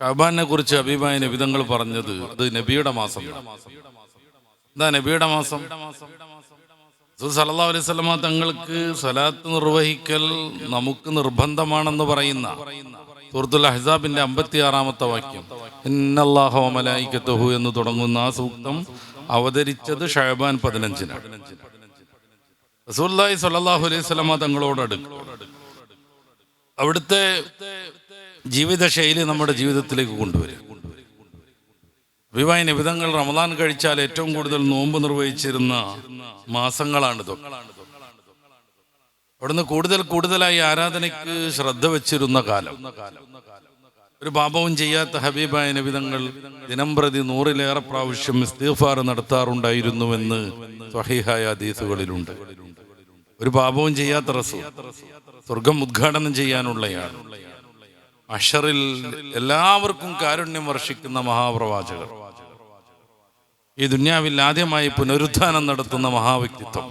ഷാബാനെ കുറിച്ച് അഭിമായ നബിതങ്ങൾ പറഞ്ഞത് അത് നബിയുടെ മാസം എന്താ നബിയുടെ മാസം? സല്ലാ അലൈഹി തങ്ങൾക്ക് സ്വലാത്ത് നിർവഹിക്കൽ നമുക്ക് നിർബന്ധമാണെന്ന് പറയുന്ന സൂറത്തുൽ അഹ്സാബിന്റെ അമ്പത്തി ആറാമത്തെ വാക്യം എന്ന് തുടങ്ങുന്ന ആ സൂക്തം അവതരിച്ചത് ഷഹബാൻ പതിനഞ്ചിനാണ്. റസൂല്ലായി സല്ലാഹു അലൈഹി സ്വലമ തങ്ങളോട് അടുക്കും അവിടുത്തെ ജീവിതശൈലി നമ്മുടെ ജീവിതത്തിലേക്ക് കൊണ്ടുവരും. വിവാഹ നിബിധങ്ങൾ റമദാൻ കഴിച്ചാൽ ഏറ്റവും കൂടുതൽ നോമ്പ് നിർവഹിച്ചിരുന്ന മാസങ്ങളാണ് ഇതൊക്കെ. അവിടുന്ന് കൂടുതൽ കൂടുതലായി ആരാധനയ്ക്ക് ശ്രദ്ധ വെച്ചിരുന്ന കാലം. ഒരു പാപവും ചെയ്യാത്ത ഹബീബായ നബിതങ്ങൾ ദിനം പ്രതി നൂറിലേറെ പ്രാവശ്യം ഇസ്തീഫാർ നടത്താറുണ്ടായിരുന്നുവെന്ന് സ്വഹീഹായ അതീസുകളിലുണ്ട് ഒരു പാപവും ചെയ്യാത്ത റസൂ സ്വർഗം ഉദ്ഘാടനം ചെയ്യാനുള്ളയാൾ. അഷറിൽ എല്ലാവർക്കും കാരുണ്യം വർഷിക്കുന്ന മഹാപ്രവാചകർ. ഈ ദുന്യാവിൽ ആദ്യമായി പുനരുത്ഥാനം നടത്തുന്ന മഹാവ്യക്തിത്വം.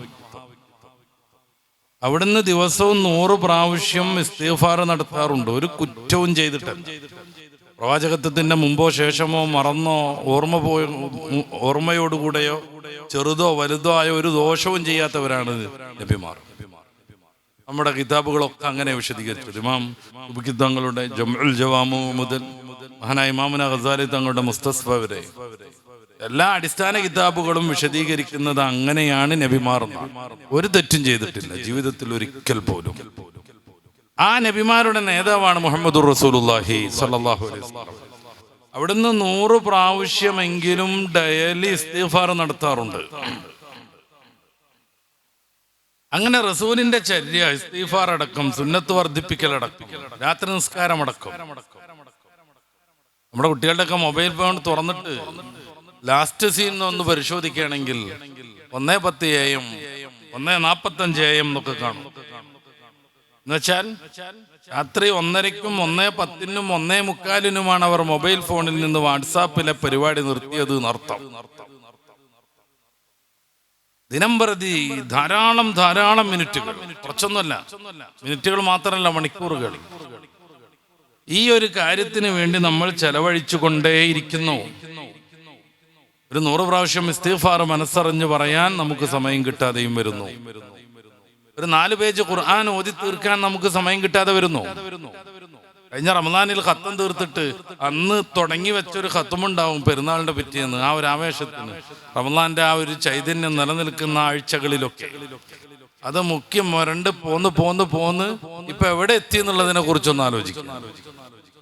അവിടുന്ന് ദിവസവും നൂറ് പ്രാവശ്യം ഇസ്തീഫാർ നടത്താറുണ്ട്. ഒരു കുറ്റവും ചെയ്തിട്ട് പ്രവാചകത്വത്തിന്റെ മുമ്പോ ശേഷമോ മറന്നോ ഓർമ്മ പോയ ഓർമ്മയോടുകൂടെയോ ചെറുതോ വലുതോ ആയ ഒരു ദോഷവും ചെയ്യാത്തവരാണ് നബിമാർ. നമ്മുടെ കിതാബുകളൊക്കെ അങ്ങനെ വിശദീകരിച്ചത് ഇമാം ഉബിക്ക് തങ്ങളുടെ ജംഉൽ ജവാമു മുതൽ മഹാനായ ഇമാമുന ഹസാലി തങ്ങളുടെ മുസ്തസ്ഫ വരെ എല്ലാ അടിസ്ഥാന കിതാബുകളും വിശദീകരിക്കുന്നത് അങ്ങനെയാണ് നബിമാർ ഒരു തെറ്റും ചെയ്തിട്ടില്ല. ജീവിതത്തിൽ ഒരിക്കൽ പോലും. ആ നബിമാരുടെ നേതാവാണ് മുഹമ്മദ് റസൂലുല്ലാഹി സല്ലാഹു അലൈഹി അവിടുന്ന് നൂറ് പ്രാവശ്യമെങ്കിലും ഡയലി ഇസ്തിഫാർ നടത്താറുണ്ട്. അങ്ങനെ റസൂലിന്റെ ചര്യ ഇസ്തീഫാർ അടക്കം സുന്നത്ത് വർദ്ധിപ്പിക്കൽ അടക്കം രാത്രി നിസ്കാരം അടക്കം. നമ്മുടെ കുട്ടികളുടെയൊക്കെ മൊബൈൽ ഫോൺ തുറന്നിട്ട് ലാസ്റ്റ് സീൻ ഒന്ന് പരിശോധിക്കുകയാണെങ്കിൽ ഒന്നേ പത്ത് എയും ഒന്നേ നാപ്പത്തഞ്ച് അഞ്ച് എം എന്നൊക്കെ കാണും. എന്നുവെച്ചാൽ രാത്രി ഒന്നരയ്ക്കും ഒന്നേ പത്തിനും ഒന്നേ മുക്കാലിനുമാണ് അവർ മൊബൈൽ ഫോണിൽ നിന്ന് വാട്സാപ്പിലെ പരിപാടി നിർത്തിയത് എന്നർത്ഥം. ദിനം പ്രതി ധാരാളം ധാരാളം മിനിറ്റുകൾ. കുറച്ചൊന്നുമല്ല. മിനിറ്റുകൾ മാത്രമല്ല മണിക്കൂറുകൾ. ഈ ഒരു കാര്യത്തിന് വേണ്ടി നമ്മൾ ചെലവഴിച്ചു കൊണ്ടേയിരിക്കുന്നു ഒരു നൂറ് പ്രാവശ്യം ഇസ്തീഫാർ മനസ്സറിഞ്ഞ് പറയാൻ നമുക്ക് സമയം കിട്ടാതെയും വരുന്നു. ഒരു നാല് പേജ് ഖുർആൻ ഓതി തീർക്കാൻ നമുക്ക് സമയം കിട്ടാതെ വരുന്നു. കഴിഞ്ഞ റമദാനിൽ ഖത്തം തീർത്തിട്ട് അന്ന് തുടങ്ങി വെച്ചൊരു ഖത്തമുണ്ടാവും പെരുന്നാളിന്റെ പിറ്റേന്ന് ആ ഒരു ആവേശത്തിന്. റമദാന്റെ ആ ഒരു ചൈതന്യം നിലനിൽക്കുന്ന ആഴ്ചകളിലൊക്കെ. അത് മുഖ്യം മുരണ്ട് പോന്ന് പോന്ന് പോന്ന് ഇപ്പൊ എവിടെ എത്തി എന്നുള്ളതിനെ കുറിച്ചൊന്ന് ആലോചിക്കും.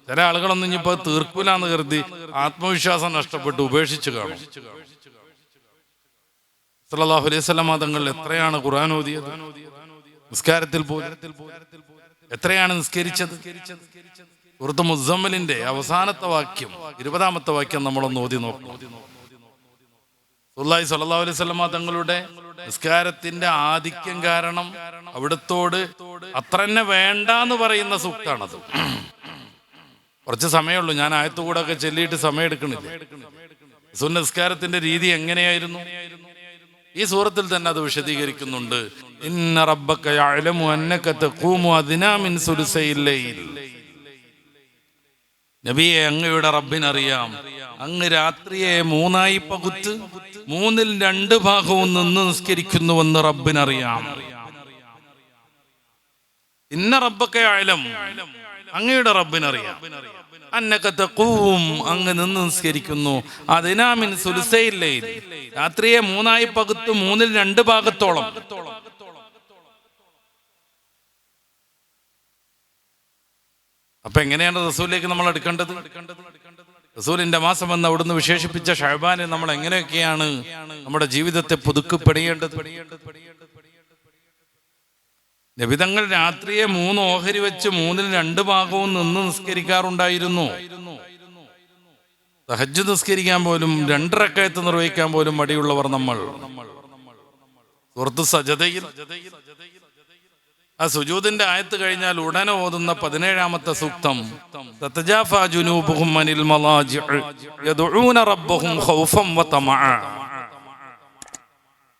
ചില ആളുകളൊന്നും ഇനിയിപ്പോ തീർക്കൂലെന്ന് കരുതി ആത്മവിശ്വാസം നഷ്ടപ്പെട്ട് ഉപേക്ഷിച്ചു കാണും. അലൈഹി സ്വലാം തങ്ങൾ എത്രയാണ് ഖുർആൻ ഓതിയത്? നിസ്കാരത്തിൽ പോലും. എത്രയാണ് നിസ്കരിച്ചത്? സുഹൃത്ത് മുസമ്മലിന്റെ അവസാനത്തെ വാക്യം ഇരുപതാമത്തെ വാക്യം നമ്മളൊന്ന് ഓതി നോക്കണം സുല്ലായി സല്ലല്ലാഹു അലൈഹി തങ്ങളുടെ നിസ്കാരത്തിന്റെ ആധിക്യം കാരണം അവിടത്തോട് അത്ര തന്നെ വേണ്ട എന്ന് പറയുന്ന സൂക്താണത് കുറച്ച് സമയമുള്ളൂ ഞാൻ ആയത്തുകൂടെ ഒക്കെ ചെല്ലിയിട്ട് സമയം എടുക്കണില്ല. സുന്ന നിസ്കാരത്തിന്റെ രീതി എങ്ങനെയായിരുന്നു? ഈ സൂറത്തിൽ തന്നെ അത് വിശദീകരിക്കുന്നുണ്ട്. ഇന്ന നബിയെ അങ്ങയുടെ റബ്ബിനറിയാം. അങ്ങ് രാത്രിയെ മൂന്നായി പകുത്ത് മൂന്നിൽ രണ്ട് ഭാഗവും നിന്ന് നിസ്കരിക്കുന്നുവെന്ന് റബ്ബിനറിയാം. ഇന്ന റബ്ബൊക്കെ ആയാലും അങ്ങയുടെ റബ്ബിനറിയാം. അന്നക്കത്തെ കൂവും അങ്ങ് നിന്ന് നിസ്കരിക്കുന്നു. അതിനാമിൻ സുലുസയില്ലേ രാത്രിയെ മൂന്നായി പകുത്ത് മൂന്നിൽ രണ്ട് ഭാഗത്തോളം. അപ്പൊ എങ്ങനെയാണ് റസൂലിലേക്ക് നമ്മൾ എടുക്കേണ്ടത് റസൂലിന്റെ മാസം എന്ന് അവിടുന്ന് വിശേഷിപ്പിച്ച ഷഹബാനെ നമ്മൾ എങ്ങനെയൊക്കെയാണ് നമ്മുടെ ജീവിതത്തെ പുതുക്കപ്പെടേണ്ടത്? നബിതങ്ങൾ രാത്രിയെ മൂന്ന് ഓഹരി വെച്ച് മൂന്നിൽ രണ്ട് ഭാഗവും നിന്ന് നിസ്കരിക്കാറുണ്ടായിരുന്നു. സഹജ് നിസ്കരിക്കാൻ പോലും രണ്ടരക്കയത്ത് നിർവഹിക്കാൻ പോലും മടിയുള്ളവർ നമ്മൾ. സുഹൃത്ത് സജതയിൽ ആ സുജൂദിന്റെ ആയത്ത് കഴിഞ്ഞാൽ ഉടനെ ഓതുന്ന പതിനേഴാമത്തെ സൂക്തം.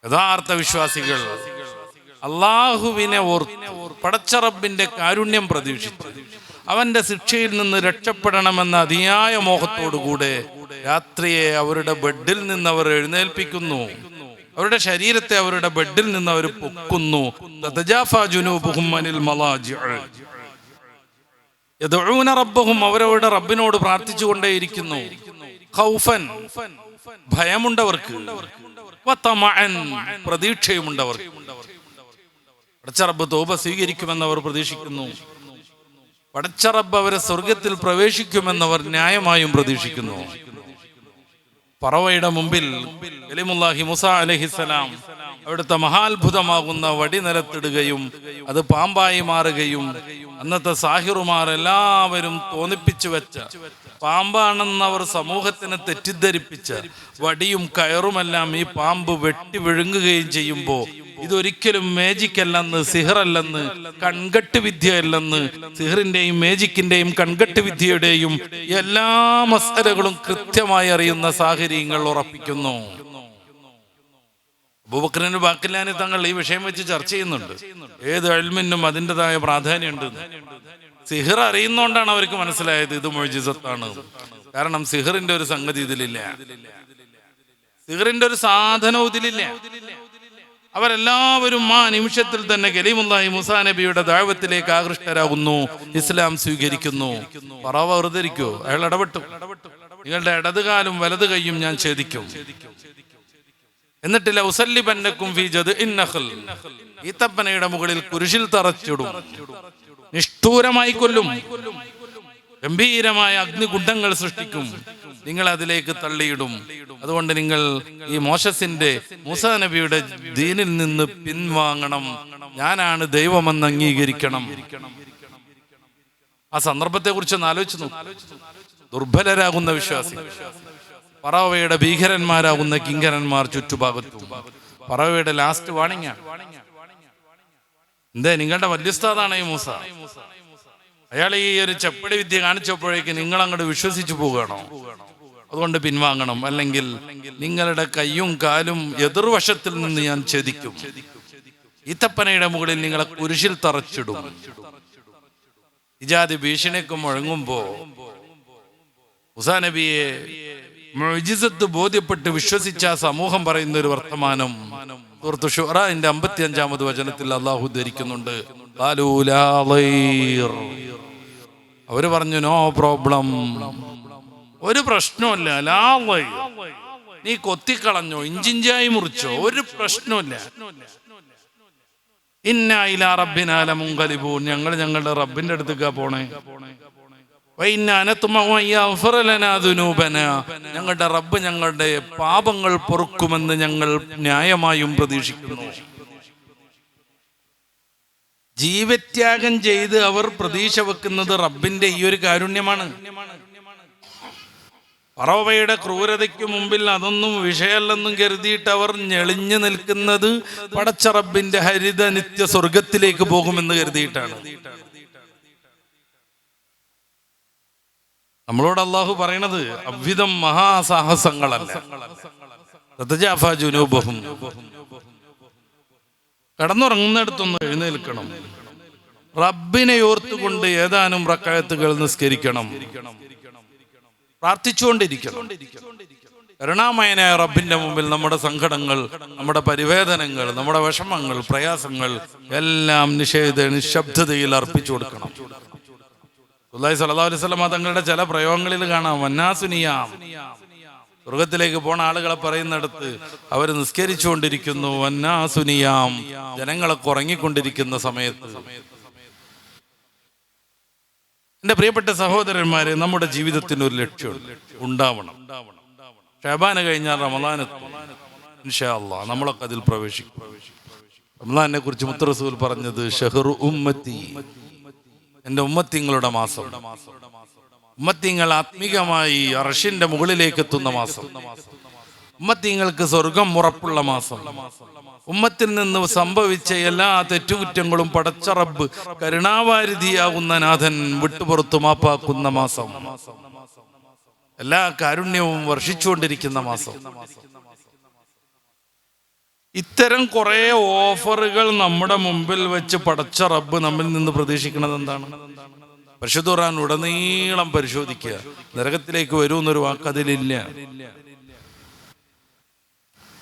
യഥാർത്ഥ വിശ്വാസികൾ അള്ളാഹുവിനെ ഓർത്ത് പടച്ച റബ്ബിന്റെ കാരുണ്യം പ്രതീക്ഷിച്ച് അവന്റെ ശിക്ഷയിൽ നിന്ന് രക്ഷപ്പെടണമെന്ന അതിയായ മോഹത്തോടുകൂടെ രാത്രിയെ അവരുടെ ബെഡിൽ നിന്ന് അവർ എഴുന്നേൽപ്പിക്കുന്നു. അവരുടെ ശരീരത്തെ അവരുടെ ബെഡിൽ നിന്ന് അവർ പൊക്കുന്നു. റബ്ബഹും അവരവരുടെ റബ്ബിനോട് പ്രാർത്ഥിച്ചുകൊണ്ടേയിരിക്കുന്നു. ഖൗഫൻ ഭയമുണ്ടവർക്ക്. പ്രതീക്ഷയുമുണ്ടവർക്ക്. തോപ റബ്ബ് സ്വീകരിക്കുമെന്ന് അവർ പ്രതീക്ഷിക്കുന്നു. പടച്ചറബ് അവരെ സ്വർഗത്തിൽ പ്രവേശിക്കുമെന്നവർ ന്യായമായും പ്രതീക്ഷിക്കുന്നു. പറവയുടെ മുമ്പിൽ അലഹിസലാം അവിടുത്തെ മഹാത്ഭുതമാകുന്ന വടി നിലത്തിടുകയും അത് പാമ്പായി മാറുകയും അന്നത്തെ സാഹിറുമാർ എല്ലാവരും തോന്നിപ്പിച്ചു വെച്ച പാമ്പാണെന്നവർ സമൂഹത്തിന് തെറ്റിദ്ധരിപ്പിച്ച വടിയും കയറുമെല്ലാം ഈ പാമ്പ് വെട്ടി വിഴുങ്ങുകയും ചെയ്യുമ്പോൾ ഇതൊരിക്കലും മേജിക് അല്ലെന്ന് സിഹറല്ലെന്ന് കൺകെട്ട് വിദ്യയല്ലെന്ന് സിഹറിന്റെയും മേജിക്കിന്റെയും കൺകെട്ട് വിദ്യയുടെയും എല്ലാ മസലകളും കൃത്യമായി അറിയുന്ന സാഹചര്യങ്ങൾ ഉറപ്പിക്കുന്നു. അബൂബക്കറിന് ബാക്കിലാനി തങ്ങൾ ഈ വിഷയം വെച്ച് ചർച്ച ചെയ്യുന്നുണ്ട്. ഏത് അൽമിനും അതിന്റെതായ പ്രാധാന്യമുണ്ട്. സിഹിർ അറിയുന്നോണ്ടാണ് അവർക്ക് മനസ്സിലായത് ഇത് മൊഴിജിസത്താണ്. കാരണം സിഹിറിന്റെ ഒരു സംഗതി ഇതിലില്ല. സിഹിറിന്റെ ഒരു സാധനവും ഇതിലില്ല. അവരെല്ലാവരും ആ നിമിഷത്തിൽ തന്നെ കലീമുല്ലാഹി മുസാ നബിയുടെ ദാഴ്വത്തിലേക്ക് ആകൃഷ്ടരാകുന്നു. ഇസ്ലാം സ്വീകരിക്കുന്നു. പറവ വെറുതെരിക്കോ അയാൾ ഇടപെട്ടു. നിങ്ങളുടെ ഇടതുകാലും വലത് കൈയും ഞാൻ ഛേദിക്കും. എന്നിട്ടില്ല ഉസല്ലിബന്നക്കും ഫീജത് നഖൽ. ഈത്തപ്പനയുടെ മുകളിൽ കുരിശിൽ തറച്ചിടും. നിഷ്ഠൂരമായി കൊല്ലും. ഗംഭീരമായ അഗ്നികുണ്ഡങ്ങൾ സൃഷ്ടിക്കും. നിങ്ങൾ അതിലേക്ക് തള്ളിയിടും. അതുകൊണ്ട് നിങ്ങൾ ഈ മോശസിന്റെ മൂസ നബിയുടെ ദീനിൽ നിന്ന് പിൻവാങ്ങണം. ഞാനാണ് ദൈവമെന്ന് അംഗീകരിക്കണം. ആ സന്ദർഭത്തെ കുറിച്ച് ഒന്ന് ആലോചിച്ചു ദുർബലരാകുന്ന വിശ്വാസി. പറവയുടെ ഭീകരന്മാരാകുന്ന കിങ്കരന്മാർ ചുറ്റുഭാഗത്തും. പറവയുടെ ലാസ്റ്റ് വാണിങ്ങ എന്തേ നിങ്ങളുടെ വല്യസ്ഥാതാണ് ഈ മൂസ? അയാൾ ഈ ഒരു ചെപ്പടി വിദ്യ കാണിച്ചപ്പോഴേക്ക് നിങ്ങൾ അങ്ങോട്ട് വിശ്വസിച്ചു പോവുകയാണോ? അതുകൊണ്ട് പിൻവാങ്ങണം. അല്ലെങ്കിൽ നിങ്ങളുടെ കയ്യും കാലും എതിർവശത്തിൽ നിന്ന് ഞാൻ ഛേദിക്കും. ഈത്തപ്പനയുടെ മുകളിൽ നിങ്ങളെ കുരിശിൽ തറച്ചിടും. ഇജാതി ഭീഷണിക്കും മുഴങ്ങുമ്പോ മുസാ നബിയെ മുജിസത്ത് ബോധ്യപ്പെട്ട് വിശ്വസിച്ച സമൂഹം പറയുന്ന ഒരു വർത്തമാനം സുഹൃത്ത് ഷുറാന്റെ അമ്പത്തി അഞ്ചാമത് വചനത്തിൽ അള്ളാഹു ധരിക്കുന്നുണ്ട് അവർ പറഞ്ഞു നോ പ്രോബ്ലം. ഒരു പ്രശ്നമില്ല ലാ നീ കൊത്തിക്കളഞ്ഞോ ഇഞ്ചിഞ്ചായി മുറിച്ചോ ഒരു പ്രശ്നമില്ല ഇന്ന റബ്ബിനാല മുങ്കലിപൂൻ ഞങ്ങൾ ഞങ്ങളുടെ റബ്ബിന്റെ അടുത്തേക്കാ പോണേ. ഞങ്ങളുടെ റബ്ബ് ഞങ്ങളുടെ പാപങ്ങൾ പൊറുക്കുമെന്ന് ഞങ്ങൾ ന്യായമായും പ്രതീക്ഷിക്കുന്നു. ജീവത്യാഗം ചെയ്ത് അവർ പ്രതീക്ഷ വെക്കുന്നത് റബ്ബിന്റെ ഈ ഒരു കാരുണ്യമാണ്. പറവയുടെ ക്രൂരതയ്ക്ക് മുമ്പിൽ അതൊന്നും വിഷയമല്ലെന്നും കരുതിയിട്ട് അവർ ഞെളിഞ്ഞു നിൽക്കുന്നത് പടച്ചറബിന്റെ ഹരിത നിത്യ സ്വർഗത്തിലേക്ക് പോകുമെന്ന് കരുതിയിട്ടാണ്. നമ്മളോട് അള്ളാഹു പറയണത് അവിധം മഹാസാഹസങ്ങളല്ല. തതജാഫാ ജുനൂബഹും. കിടന്നുറങ്ങുന്നിടത്തൊന്ന് എഴുന്നേൽക്കണം. റബ്ബിനെ ഓർത്തുകൊണ്ട് ഏതാനും റക്കായത്തുകൾ നിസ്കരിക്കണം. പ്രാർത്ഥിച്ചുകൊണ്ടിരിക്കണം കരുണാമയനായ റബ്ബിന്റെ മുമ്പിൽ നമ്മുടെ സങ്കടങ്ങൾ നമ്മുടെ പരിവേദനങ്ങൾ നമ്മുടെ വിഷമങ്ങൾ പ്രയാസങ്ങൾ എല്ലാം നിഷേധ നിശബ്ദതയിൽ അർപ്പിച്ചു കൊടുക്കണം. സുല്ലാഹി സല്ലല്ലാഹു അലൈഹി വസല്ലമ തങ്ങളുടെ ചില പ്രയോഗങ്ങളിൽ കാണാം. വന്നാസുനിയാം. സ്വർഗത്തിലേക്ക് പോണ ആളുകളെ പറയുന്നിടത്ത് അവർ നിസ്കരിച്ചുകൊണ്ടിരിക്കുന്നു. വന്നാസുനിയാം. ജനങ്ങളൊക്കെ ഉറങ്ങിക്കൊണ്ടിരിക്കുന്ന സമയത്ത് എന്റെ പ്രിയപ്പെട്ട സഹോദരന്മാരെ നമ്മുടെ ജീവിതത്തിന് ഒരു ലക്ഷ്യമുണ്ട് ഉണ്ടാവണം. ഷബാന കഴിഞ്ഞാൽ അല്ലാ നമ്മളൊക്കെ അതിൽ പ്രവേശിക്കും. റമദാനെ കുറിച്ച് മുത്തറസൂൽ പറഞ്ഞത് ഉമ്മത്തി. എന്റെ ഉമ്മത്തിങ്ങളുടെ മാസം. ഉമ്മത്തിങ്ങൾ ആത്മീകമായി അറഷിന്റെ മുകളിലേക്ക് എത്തുന്ന മാസം. ഉമ്മത്തിങ്ങൾക്ക് സ്വർഗം ഉറപ്പുള്ള മാസം. ഉമ്മത്തിൽ നിന്ന് സംഭവിച്ച എല്ലാ തെറ്റുകുറ്റങ്ങളും പടച്ച റബ്ബ് കരുണാവാരിധിയാകുന്ന നാഥൻ വിട്ടുപുറത്തു മാപ്പാക്കുന്ന മാസം. എല്ലാ കാരുണ്യവും വർഷിച്ചുകൊണ്ടിരിക്കുന്ന മാസം. ഇത്തരം കുറെ ഓഫറുകൾ നമ്മുടെ മുമ്പിൽ വെച്ച് പടച്ച റബ്ബ് നമ്മിൽ നിന്ന് പ്രതീക്ഷിക്കുന്നത് എന്താണ്? പരിശുദ്ധ ഉടനീളം പരിശോധിക്കുക. നരകത്തിലേക്ക് വരൂ എന്നൊരു വാക്ക് അതിലില്ല.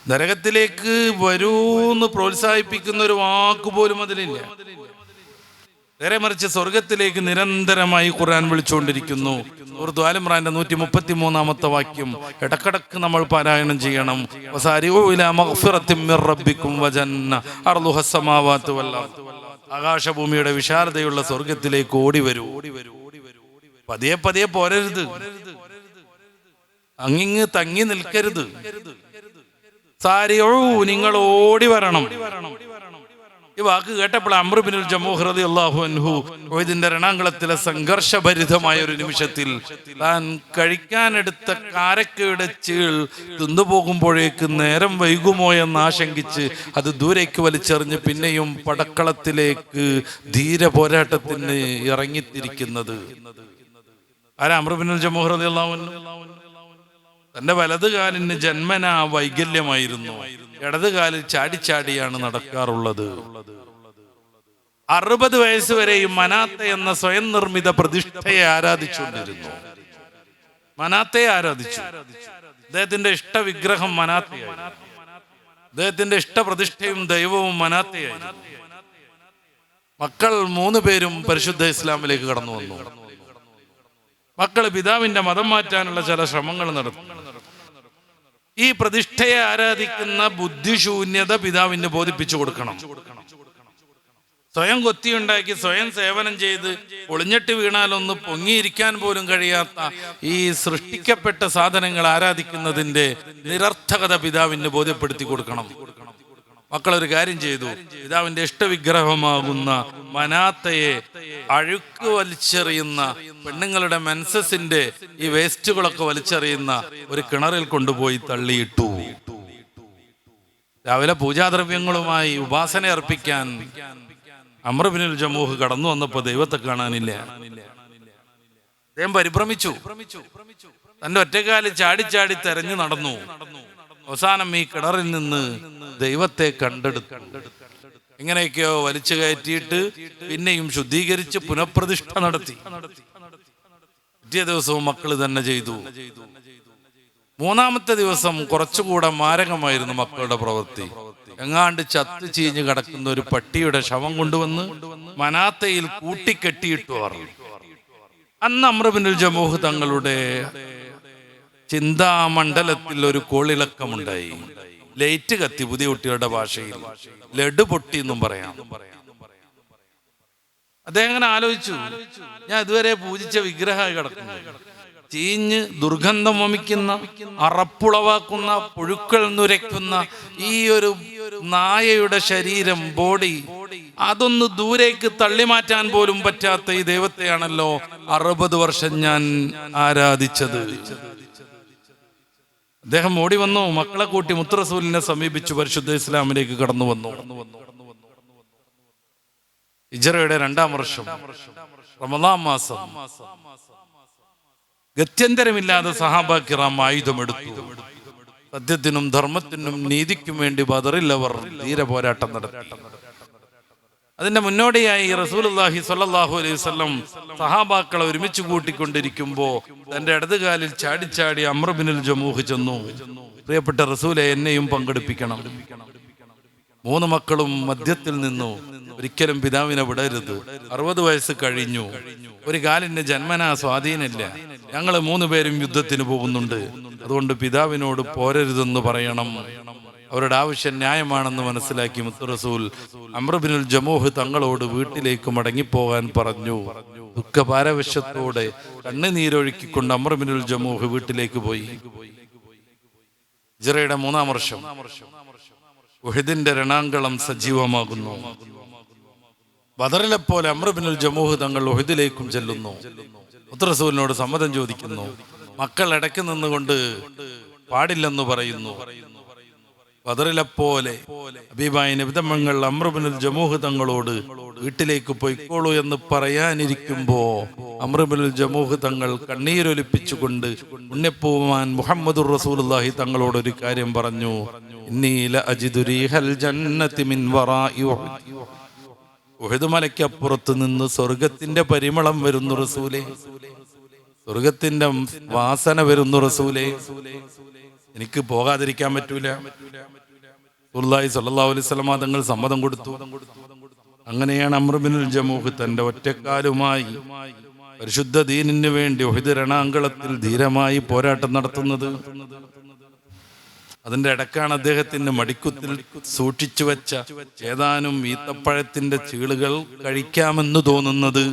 നരകത്തിലേക്ക് വരൂ എന്ന് പ്രോത്സാഹിപ്പിക്കുന്ന ഒരു വാക്ക് പോലും അതിലില്ല. നേരെ മറിച്ച് സ്വർഗത്തിലേക്ക് നിരന്തരമായി ഖുർആൻ വിളിച്ചുകൊണ്ടിരിക്കുന്നു. ആലിമ്രാന്റെ നൂറ്റി മുപ്പത്തി മൂന്നാമത്തെ വാക്യം ഇടക്കിടക്ക് നമ്മൾ പാരായണം ചെയ്യണം. ആകാശഭൂമിയുടെ വിശാലതയുള്ള സ്വർഗത്തിലേക്ക് ഓടി വരൂ. പതിയെ പതിയെ പോരരുത്. അങ്ങിങ്ങ് തങ്ങി നിൽക്കരുത്. നിങ്ങൾ ഓടി വരണം. ഈ വാക്ക് കേട്ടപ്പോൾ അമ്രുബിനുൽ ജമൂഹ്റതി അള്ളാഹു അൻഹു ഇതിന്റെ രണാങ്കളത്തിലെ സംഘർഷഭരിതമായ ഒരു നിമിഷത്തിൽ താൻ കഴിക്കാനെടുത്ത കാരക്കയുടെ ചീൾ തിന്നുപോകുമ്പോഴേക്ക് നേരം വൈകുമോ എന്ന് ആശങ്കിച്ച് അത് ദൂരേക്ക് വലിച്ചെറിഞ്ഞ് പിന്നെയും പടക്കളത്തിലേക്ക് ധീര പോരാട്ടത്തിന് ഇറങ്ങിത്തിരിക്കുന്നത്. ആരാ അമ്രുബിനുൽ ജമൂഹ്റതി അള്ളാഹു തന്റെ വലത് കാലിന് ജന്മനാ വൈകല്യമായിരുന്നു. ഇടത് കാലിൽ ചാടിച്ചാടിയാണ് നടക്കാറുള്ളത്. അറുപത് വയസ്സ് വരെയും മനാത്ത എന്ന സ്വയം നിർമ്മിത പ്രതിഷ്ഠയെ ആരാധിച്ചുകൊണ്ടിരുന്നു. മനാത്തയെ ആരാധിച്ചു. അദ്ദേഹത്തിന്റെ ഇഷ്ട വിഗ്രഹം മനാത്തയായി അദ്ദേഹത്തിന്റെ ഇഷ്ട പ്രതിഷ്ഠയും ദൈവവും മനാത്തയായിരുന്നു. മക്കൾ മൂന്ന് പേരും പരിശുദ്ധ ഇസ്ലാമിലേക്ക് കടന്നു വന്നു. മക്കൾ പിതാവിന്റെ മതം മാറ്റാനുള്ള ചില ശ്രമങ്ങൾ നടത്തി. ഈ പ്രതിഷ്ഠയെ ആരാധിക്കുന്ന ബുദ്ധിശൂന്യത പിതാവിന് ബോധിപ്പിച്ചു കൊടുക്കണം. സ്വയം കൊത്തിയുണ്ടാക്കി സ്വയം സേവനം ചെയ്ത് ഒളിഞ്ഞിട്ട് വീണാലൊന്ന് പൊങ്ങിയിരിക്കാൻ പോലും കഴിയാത്ത ഈ സൃഷ്ടിക്കപ്പെട്ട സാധനങ്ങൾ ആരാധിക്കുന്നതിന്റെ നിരർത്ഥകത പിതാവിന് ബോധ്യപ്പെടുത്തി കൊടുക്കണം. മക്കൾ ഒരു കാര്യം ചെയ്തു. പിതാവിന്റെ ഇഷ്ടവിഗ്രഹമാകുന്ന മനാത്തയെ അഴുക്ക് വലിച്ചെറിയുന്ന പെണ്ണുങ്ങളുടെ മെൻസസിന്റെ ഈ വേസ്റ്റുകളൊക്കെ വലിച്ചെറിയുന്ന ഒരു കിണറിൽ കൊണ്ടുപോയി തള്ളിയിട്ടു. രാവിലെ പൂജാദ്രവ്യങ്ങളുമായി ഉപാസന അർപ്പിക്കാൻ അമർബിനുൽ ജമൂഹ് കടന്നു വന്നപ്പോ ദൈവത്തെ കാണാനില്ല. അദ്ദേഹം പരിഭ്രമിച്ചു. തന്റെ ഒറ്റക്കാലിൽ ചാടിച്ചാടി തെരഞ്ഞു നടന്നു. അവസാനം ഈ കിണറിൽ നിന്ന് ദൈവത്തെ കണ്ടെടുത്തു. എങ്ങനെയൊക്കെയോ വലിച്ചു കയറ്റിയിട്ട് പിന്നെയും ശുദ്ധീകരിച്ച് പുനഃപ്രതിഷ്ഠ നടത്തി. പിറ്റേ ദിവസവും മക്കൾ തന്നെ ചെയ്തു. മൂന്നാമത്തെ ദിവസം കുറച്ചുകൂടെ മാരകമായിരുന്നു മക്കളുടെ പ്രവൃത്തി. എങ്ങാണ്ട് ചത്ത് ചീഞ്ഞ് കിടക്കുന്ന ഒരു പട്ടിയുടെ ശവം കൊണ്ടുവന്ന് മനാത്തയിൽ കൂട്ടിക്കെട്ടിയിട്ടു അവർ അന്ന് അമ്രബിനുൽ ജമൂഹ് തങ്ങളുടെ ചിന്താമണ്ഡലത്തിൽ ഒരു കോളിളക്കമുണ്ടായി. ലൈറ്റ് കത്തി പുതിയ കുട്ടികളുടെ ഭാഷയിൽ. ലഡു പൊട്ടി എന്നും പറയാം. അദ്ദേഹം അങ്ങനെ ആലോചിച്ചു. ഞാൻ ഇതുവരെ പൂജിച്ച വിഗ്രഹമായി കിടക്കുന്നു. ചീഞ്ഞ് ദുർഗന്ധം വമിക്കുന്ന അറപ്പുളവാക്കുന്ന പുഴുക്കൾ നുരയ്ക്കുന്ന ഈ ഒരു നായയുടെ ശരീരം ബോഡി അതൊന്ന് ദൂരേക്ക് തള്ളിമാറ്റാൻ പോലും പറ്റാത്ത ഈ ദൈവത്തെയാണല്ലോ അറുപത് വർഷം ഞാൻ ആരാധിച്ചത്. അദ്ദേഹം ഓടി വന്നു. മക്കളെ കൂട്ടി മുത്തറസൂലിനെ സമീപിച്ചു. പരിശുദ്ധ ഇസ്ലാമിലേക്ക് കടന്നു വന്നു. ഇജറയുടെ രണ്ടാം വർഷം. റമദാം മാസം. ഗത്യന്തരമില്ലാതെ സഹാബാക്കിറാം കിറാം ആയുധമെടുത്തു. സത്യത്തിനും ധർമ്മത്തിനും നീതിക്കും വേണ്ടി ബദറിൽ ധീര പോരാട്ടം നടത്തി. അതിന്റെ മുന്നോടിയായി റസൂലുള്ളാഹി സ്വല്ലല്ലാഹു അലൈഹി വസല്ലം സഹാബാക്കളെ ഒരുമിച്ച് കൂട്ടിക്കൊണ്ടിരിക്കുമ്പോ തന്റെ ഇടതുകാലിൽ ചാടി അമ്രബിനുൽ ജമൂഹ് ചെന്നു. പ്രിയപ്പെട്ട റസൂലെ എന്നെയും പങ്കെടുപ്പിക്കണം. മൂന്ന് മക്കളും മദ്യത്തിൽ നിന്നു. ഒരിക്കലും പിതാവിനെ വിടരുത്. അറുപത് വയസ്സ് കഴിഞ്ഞു. ഒരു കാലിന്റെ ജന്മനാ സ്വാധീനമില്ല. ഞങ്ങൾ മൂന്ന് പേരും യുദ്ധത്തിന് പോകുന്നുണ്ട്. അതുകൊണ്ട് പിതാവിനോട് പോരരുതെന്ന് പറയണം. അവരുടെ ആവശ്യം ന്യായമാണെന്ന് മനസ്സിലാക്കി മുത്തറസൂൽ അമ്രബിനുൽ ജമോഹ് തങ്ങളോട് വീട്ടിലേക്ക് മടങ്ങിപ്പോകാൻ പറഞ്ഞു. ദുഃഖപാരവശ്യത്തോടെ കണ്ണുനീരൊഴുക്കിക്കൊണ്ട് അമ്രബിനുൽ ജമോഹ് വീട്ടിലേക്ക് പോയി. ജിറയുടെ മൂന്നാം വർഷം. ഉഹിദിന്റെ രണാങ്കളം സജീവമാകുന്നു. ബദറിലെ പോലെ അമ്രബിനുൽ ജമൂഹ് തങ്ങൾ ഉഹിദിലേക്കും ചെല്ലുന്നു. മുത്തറസൂലിനോട് സമ്മതം ചോദിക്കുന്നു. മക്കൾ ഇടയ്ക്ക് നിന്നുകൊണ്ട് പാടില്ലെന്ന് പറയുന്നു. ബദറിലെ പോലെ അബീബായി നിബിതമങ്ങൾ അമ്രബിനുൽ ജമൂഹ് തങ്ങളോട് വീട്ടിലേക്ക് പോയിക്കോളൂ എന്ന് പറയാനിരിക്കുമ്പോ അമ്രബിനുൽ ജമൂഹ് തങ്ങൾ കണ്ണീരൊലിപ്പിച്ചുകൊണ്ട് ഉണ്ണിപ്പൂമാൻ മുഹമ്മദുർ റസൂലുള്ളാഹി തങ്ങളോട് ഒരു കാര്യം പറഞ്ഞു. നീല അജിദുരീഹൽ ജന്നതി മിൻ വറാഇ ഉഹ്ദ്." ഉഹദ് മലയ്ക്കപ്പുറത്ത് നിന്ന് സ്വർഗത്തിന്റെ പരിമളം വരുന്നു റസൂലെ. സ്വർഗത്തിന്റെ വാസന വരുന്നു റസൂലെ. എനിക്ക് പോകാതിരിക്കാൻ പറ്റൂല. ഉള്ളായി സല്ലാ അലൈഹി വസല്ലമ തങ്ങൾ സമ്മതം കൊടുത്തു. അങ്ങനെയാണ് അമ്രുബിനുൽ ജമൂഹ് തന്റെ ഒറ്റക്കാലുമായി പരിശുദ്ധ ദീനിന് വേണ്ടി ഒഹിത് രണാങ്കളത്തിൽ ധീരമായി പോരാട്ടം നടത്തുന്നത്. അതിന്റെ ഇടക്കാണ് അദ്ദേഹത്തിന്റെ മടിക്കുത്തിൽ സൂക്ഷിച്ചു വെച്ച ഏതാനും ഈത്തപ്പഴത്തിന്റെ ചീളുകൾ കഴിക്കാമെന്ന് തോന്നുന്നത്.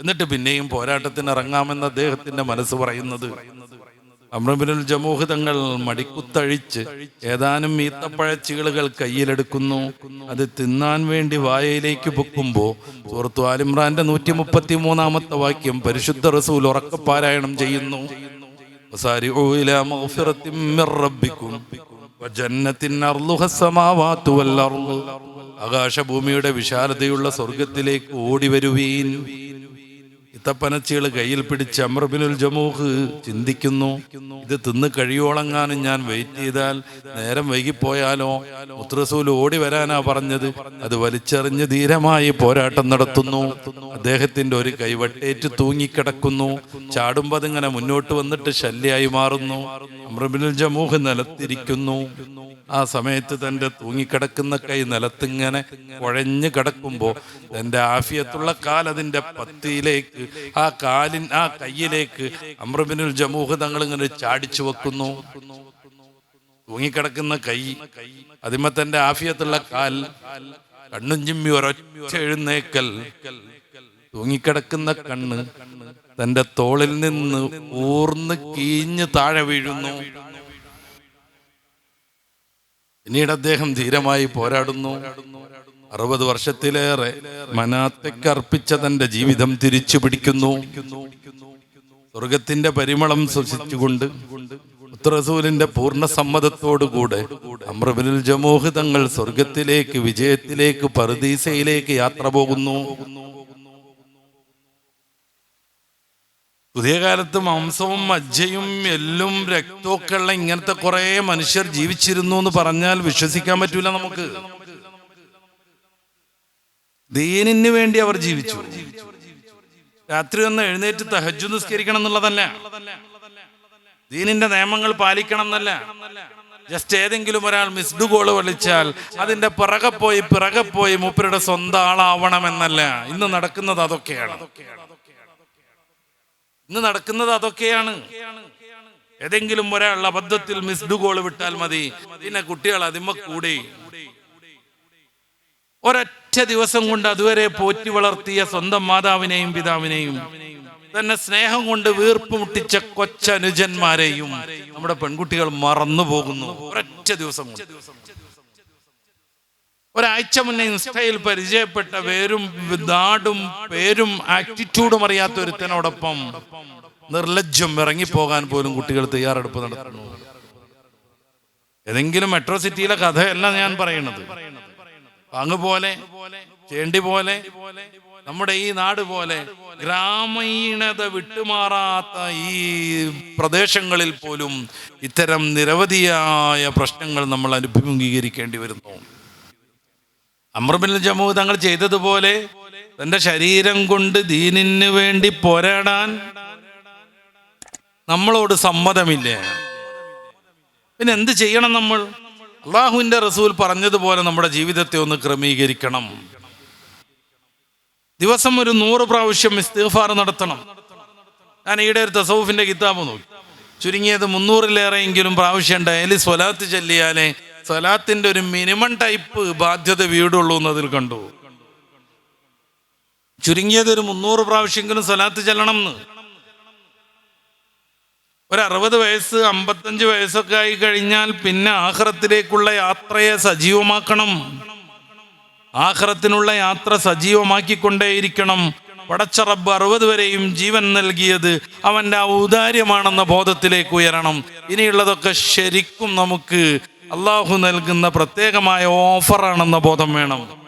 എന്നിട്ട് പിന്നെയും പോരാട്ടത്തിന് ഇറങ്ങാമെന്ന് അദ്ദേഹത്തിന്റെ മനസ്സ് പറയുന്നത്. അമ്രബിനുൽ ജമൂഹ് തങ്ങൾ മടിക്കുത്തഴിച്ച് ഏതാനും ഈത്തപ്പഴച്ചികളുകൾ കയ്യിലെടുക്കുന്നു. അത് തിന്നാൻ വേണ്ടി വായയിലേക്ക് പൊക്കുമ്പോൾ സുഹൃത്തു ആലിമ്രാന്റെ നൂറ്റി മുപ്പത്തി മൂന്നാമത്തെ വാക്യം പരിശുദ്ധ റസൂൽ ഉറക്കപ്പാരായണം ചെയ്യുന്നു. ആകാശഭൂമിയുടെ വിശാലതയുള്ള സ്വർഗത്തിലേക്ക് ഓടി വരുവീൻ ഇത്തപ്പനച്ചീൾ കയ്യിൽ പിടിച്ച് അമർബിനുൽ ജമൂഹ് ചിന്തിക്കുന്നു. ഇത് തിന്ന് കഴിയോളങ്ങാനും ഞാൻ വെയിറ്റ് ചെയ്താൽ നേരം വൈകിപ്പോയാലോ? മുത്രസൂൽ ഓടി വരാനാ പറഞ്ഞത്. അത് വലിച്ചെറിഞ്ഞ് ധീരമായി പോരാട്ടം നടത്തുന്നു. അദ്ദേഹത്തിന്റെ ഒരു കൈ കൈവട്ടേറ്റ് തൂങ്ങിക്കിടക്കുന്നു. ചാടുമ്പതിങ്ങനെ മുന്നോട്ട് വന്നിട്ട് ശല്യായി മാറുന്നു. അമർബിനുൽ ജമൂഹ് നിലത്തിരിക്കുന്നു. ആ സമയത്ത് തന്റെ തൂങ്ങിക്കിടക്കുന്ന കൈ നിലത്തിങ്ങനെ കുഴഞ്ഞു കിടക്കുമ്പോൾ തന്റെ ആഫിയത്തുള്ള കാൽ അതിന്റെ പത്തിയിലേക്ക് ആ കാലിൻ ആ കയ്യിലേക്ക് അമ്രബിനുൽ ജമൂഹ് തങ്ങൾ ഇങ്ങനെ ചാടിച്ചു വെക്കുന്നു. തൂങ്ങിക്കിടക്കുന്ന കൈ അതിമ തന്റെ ആഫിയത്തുള്ള കാൽ കണ്ണും ചിമ്മി ഒരൊറ്റ എഴുന്നേക്കൽ തൂങ്ങിക്കിടക്കുന്ന കണ്ണ് തന്റെ തോളിൽ നിന്ന് ഊർന്ന് കീഞ്ഞ് താഴെ വീഴുന്നു. പിന്നീട് അദ്ദേഹം ധീരമായി പോരാടുന്നു. അറുപത് വർഷത്തിലേറെ മനാത്തയ്ക്ക് അർപ്പിച്ച തന്റെ ജീവിതം തിരിച്ചു പിടിക്കുന്നു. സ്വർഗത്തിന്റെ പരിമളം സൂക്ഷിച്ചുകൊണ്ട് ഉത്തറസൂലിന്റെ പൂർണ സമ്മതത്തോടുകൂടെ അമ്രബിനുൽ ജമൂഹ് തങ്ങൾ സ്വർഗത്തിലേക്ക് വിജയത്തിലേക്ക് പരദീസയിലേക്ക് യാത്ര പോകുന്നു. പുതിയ കാലത്ത് മാംസവും മജ്ജയും എല്ലും രക്തമൊക്കെ ഉള്ള ഇങ്ങനത്തെ കുറെ മനുഷ്യർ ജീവിച്ചിരുന്നു എന്ന് പറഞ്ഞാൽ വിശ്വസിക്കാൻ പറ്റൂല നമുക്ക്. ദീനിന് വേണ്ടി അവർ ജീവിച്ചു. രാത്രി ഒന്ന് എഴുന്നേറ്റ് തഹജു നിസ്കരിക്കണം എന്നുള്ളതല്ല. ദീനിന്റെ നിയമങ്ങൾ പാലിക്കണം എന്നല്ല. ജസ്റ്റ് ഏതെങ്കിലും ഒരാൾ മിസ്ഡ് കോൾ വിളിച്ചാൽ അതിന്റെ പിറകെ പോയി പിറകെ പോയി മൂപ്പരുടെ സ്വന്തം ആളാവണമെന്നല്ല ഇന്ന് നടക്കുന്നത് അതൊക്കെയാണ്. ഇന്ന് നടക്കുന്നത് അതൊക്കെയാണ്. ഏതെങ്കിലും ഒരാൾ അബദ്ധത്തിൽ മിസ്ഡ് കോൾ വിട്ടാൽ മതി. പിന്നെ കുട്ടികൾ അതിമ കൂടി. ഒരൊറ്റ ദിവസം കൊണ്ട് അതുവരെ പോറ്റി വളർത്തിയ സ്വന്തം മാതാവിനെയും പിതാവിനെയും തന്നെ സ്നേഹം കൊണ്ട് വീർപ്പ് മുട്ടിച്ച കൊച്ചനുജന്മാരെയും നമ്മുടെ പെൺകുട്ടികൾ മറന്നു പോകുന്നു ഒരൊറ്റ ദിവസം കൊണ്ട്. ഒരാഴ്ച മുന്നേ ഇൻസ്റ്റയിൽ പരിചയപ്പെട്ട പേരും നാടും പേരും ആറ്റിറ്റ്യൂഡും അറിയാത്ത ഒരുത്തനോടൊപ്പം നിർലജ്ജം ഇറങ്ങിപ്പോകാൻ പോലും കുട്ടികൾ തയ്യാറെടുപ്പ് നടത്തുന്നു. ഏതെങ്കിലും മെട്രോ സിറ്റിയിലെ കഥയല്ല ഞാൻ പറയുന്നത്. അങ്ങ് പോലെ ചേണ്ടി പോലെ നമ്മുടെ ഈ നാട് പോലെ ഗ്രാമീണത വിട്ടുമാറാത്ത ഈ പ്രദേശങ്ങളിൽ പോലും ഇത്തരം നിരവധിയായ പ്രശ്നങ്ങൾ നമ്മൾ അഭിമുഖീകരിക്കേണ്ടി വരുന്നു. അമർബിൻ ജമു തങ്ങൾ ചെയ്തതുപോലെ തന്റെ ശരീരം കൊണ്ട് ദീനിന് വേണ്ടി പോരാടാൻ നമ്മളോട് സമ്മതമില്ല? പിന്നെ എന്ത് ചെയ്യണം നമ്മൾ? അള്ളാഹുവിന്റെ റസൂൽ പറഞ്ഞതുപോലെ നമ്മുടെ ജീവിതത്തെ ഒന്ന് ക്രമീകരിക്കണം. ദിവസം ഒരു നൂറ് പ്രാവശ്യം ഇസ്തിഗ്ഫാർ നടത്തണം. ഞാൻ ഈടെ ഒരു തസൗഫിന്റെ കിതാബ് നോക്കി. ചുരുങ്ങിയത് മുന്നൂറിലേറെയെങ്കിലും പ്രാവശ്യം ഡയലി സ്വലാത്ത് ചൊല്ലിയാലേ സ്വലാത്തിന്റെ ഒരു മിനിമം ടൈപ്പ് ബാധ്യത വീടുള്ളൂ എന്നതിൽ കണ്ടു. ചുരുങ്ങിയത് ഒരു മുന്നൂറ് പ്രാവശ്യമെങ്കിലും സലാത്ത് ചെല്ലണം എന്ന്. ഒരു അറുപത് വയസ്സ് അമ്പത്തഞ്ച് വയസ്സൊക്കെ ആയി കഴിഞ്ഞാൽ പിന്നെ ആഹ്റത്തിലേക്കുള്ള യാത്രയെ സജീവമാക്കണം. ആഹ്റത്തിനുള്ള യാത്ര സജീവമാക്കിക്കൊണ്ടേയിരിക്കണം. പടച്ചറബ് അറുപത് വരെയും ജീവൻ നൽകിയത് അവന്റെ ഔദാര്യമാണെന്ന ബോധത്തിലേക്ക് ഉയരണം. ഇനിയുള്ളതൊക്കെ ശരിക്കും നമുക്ക് അള്ളാഹു നൽകുന്ന പ്രത്യേകമായ ഓഫറാണെന്ന ബോധം വേണം.